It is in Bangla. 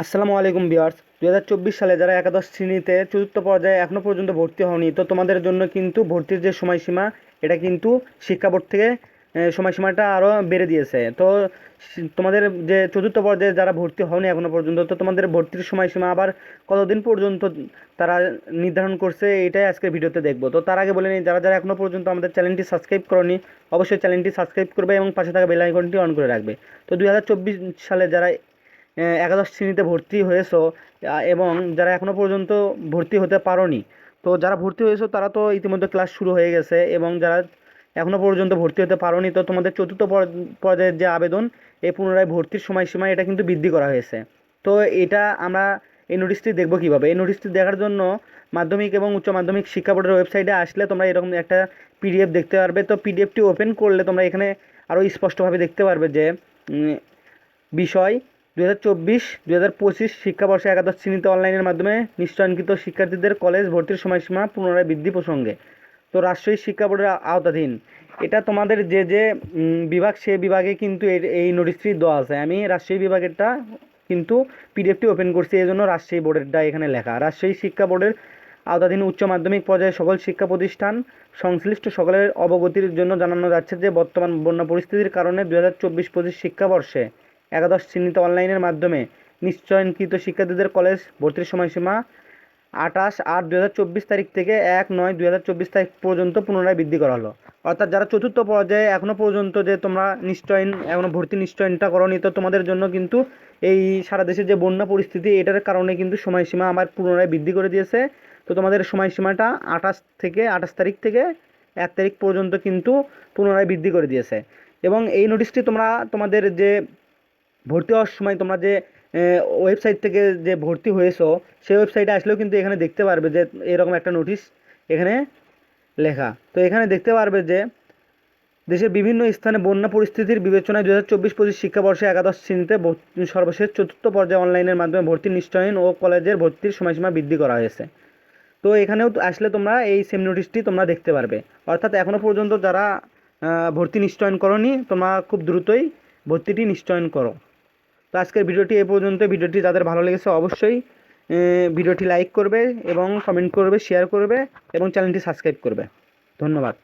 আসসালামু আলাইকুম বিয়ার্স দু হাজার চব্বিশ সালে যারা একাদশ শ্রেণীতে চতুর্থ পর্যায়ে এখনও পর্যন্ত ভর্তি হওনি, তো তোমাদের জন্য কিন্তু ভর্তির যে সময়সীমা, এটা কিন্তু শিক্ষা বোর্ড থেকে সময়সীমাটা আরও বেড়ে দিয়েছে। তো তোমাদের যে চতুর্থ পর্যায়ে যারা ভর্তি হওনি এখনও পর্যন্ত, তো তোমাদের ভর্তির সময়সীমা আবার কতদিন পর্যন্ত তারা নির্ধারণ করছে, এটাই আজকের ভিডিওতে দেখব। তো তার আগে বলে নিই, যারা যারা এখনও পর্যন্ত আমাদের চ্যানেলটি সাবস্ক্রাইব করনি, অবশ্যই চ্যানেলটি সাবস্ক্রাইব করবে এবং পাশে থাকা বেল আইকনটি অন করে রাখবে। তো দুই হাজার চব্বিশ সালে যারা একাদশ শ্রেণীতে ভর্তি হয়েছো এবং যারা এখনও পর্যন্ত ভর্তি হতে পারোনি, তো যারা ভর্তি হয়েছো তারা তো ইতিমধ্যে ক্লাস শুরু হয়ে গেছে, এবং যারা এখনও পর্যন্ত ভর্তি হতে পারোনি, তো তোমাদের চতুর্থ পর- পর্যায়ের যে আবেদন, এই পুনরায় ভর্তির সময়সীমা এটা কিন্তু বৃদ্ধি করা হয়েছে। তো এটা আমরা এই নোটিশটি দেখব কীভাবে? এই নোটিশটি দেখার জন্য মাধ্যমিক এবং উচ্চ মাধ্যমিক শিক্ষা বোর্ডের ওয়েবসাইটে আসলে তোমরা এরকম একটা পিডিএফ দেখতে পারবে। তো পিডিএফটি ওপেন করলে তোমরা এখানে আরও স্পষ্টভাবে দেখতে পারবে যে বিষয় দু হাজার চব্বিশ দু হাজার পঁচিশ শিক্ষাবর্ষে একাদশ শ্রেণীতে অনলাইনের মাধ্যমে নিশ্চয়নকৃত শিক্ষার্থীদের কলেজ ভর্তির সময়সীমা পুনরায় বৃদ্ধি প্রসঙ্গে। তো রাষ্ট্রীয় শিক্ষা বোর্ডের আওতাধীন। এটা তোমাদের যে যে বিভাগ, সে বিভাগে কিন্তু এই নোটিশটি দেওয়া আছে। আমি রাজশাহী বিভাগেরটা কিন্তু পিডিএফটি ওপেন করছি, এই জন্য রাজশাহী বোর্ডেরটা এখানে লেখা। রাজশাহী শিক্ষা বোর্ডের আওতাধীন উচ্চ মাধ্যমিক পর্যায়ে সকল শিক্ষা প্রতিষ্ঠান সংশ্লিষ্ট সকলের অবগতির জন্য জানানো যাচ্ছে যে, বর্তমান বন্যা পরিস্থিতির কারণে দু হাজার চব্বিশ পঁচিশ শিক্ষাবর্ষে একাদশ শ্রেণীতে অনলাইনের মাধ্যমে নিশ্চয়নকৃত শিক্ষার্থীদের কলেজ ভর্তির সময়সীমা আঠাশ আট দু তারিখ থেকে এক নয় দু তারিখ পর্যন্ত পুনরায় বৃদ্ধি করা হলো। অর্থাৎ যারা চতুর্থ পর্যায়ে এখনও পর্যন্ত যে তোমরা নিশ্চয়ন এখনও ভর্তি নিশ্চয়নটা করনি, তো তোমাদের জন্য কিন্তু এই সারা দেশে যে বন্যা পরিস্থিতি, এটার কারণে কিন্তু সময়সীমা আবার পুনরায় বৃদ্ধি করে দিয়েছে। তো তোমাদের সময়সীমাটা আঠাশ থেকে আঠাশ তারিখ থেকে এক তারিখ পর্যন্ত কিন্তু পুনরায় বৃদ্ধি করে দিয়েছে। এবং এই নোটিশটি তোমরা তোমাদের যে ভর্তি হওয়ার সময় তোমরা যে ওয়েবসাইট থেকে যে ভর্তি হয়েছো, সেই ওয়েবসাইটে আসলেও কিন্তু এখানে দেখতে পারবে যে, এরকম একটা নোটিশ এখানে লেখা। তো এখানে দেখতে পারবে যে, দেশের বিভিন্ন স্থানে বন্যা পরিস্থিতির বিবেচনায় দু হাজার চব্বিশ পঁচিশ শিক্ষাবর্ষে একাদশ শ্রেণীতে সর্বশেষ চতুর্থ পর্যায়ে অনলাইনের মাধ্যমে ভর্তি নিশ্চয়ন ও কলেজের ভর্তির সময়সীমা বৃদ্ধি করা হয়েছে। তো এখানেও আসলে তোমরা এই সেম নোটিশটি তোমরা দেখতে পারবে। অর্থাৎ এখনও পর্যন্ত যারা ভর্তি নিশ্চয়ন করনি, তোমরা খুব দ্রুতই ভর্তিটি নিশ্চয়ন করো। তো আজকের ভিডিওটি এ পর্যন্ত। ভিডিওটি যাদের ভালো লেগেছে অবশ্যই ভিডিওটি লাইক করবে এবং কমেন্ট করবে, শেয়ার করবে এবং চ্যানেলটি সাবস্ক্রাইব করবে। ধন্যবাদ।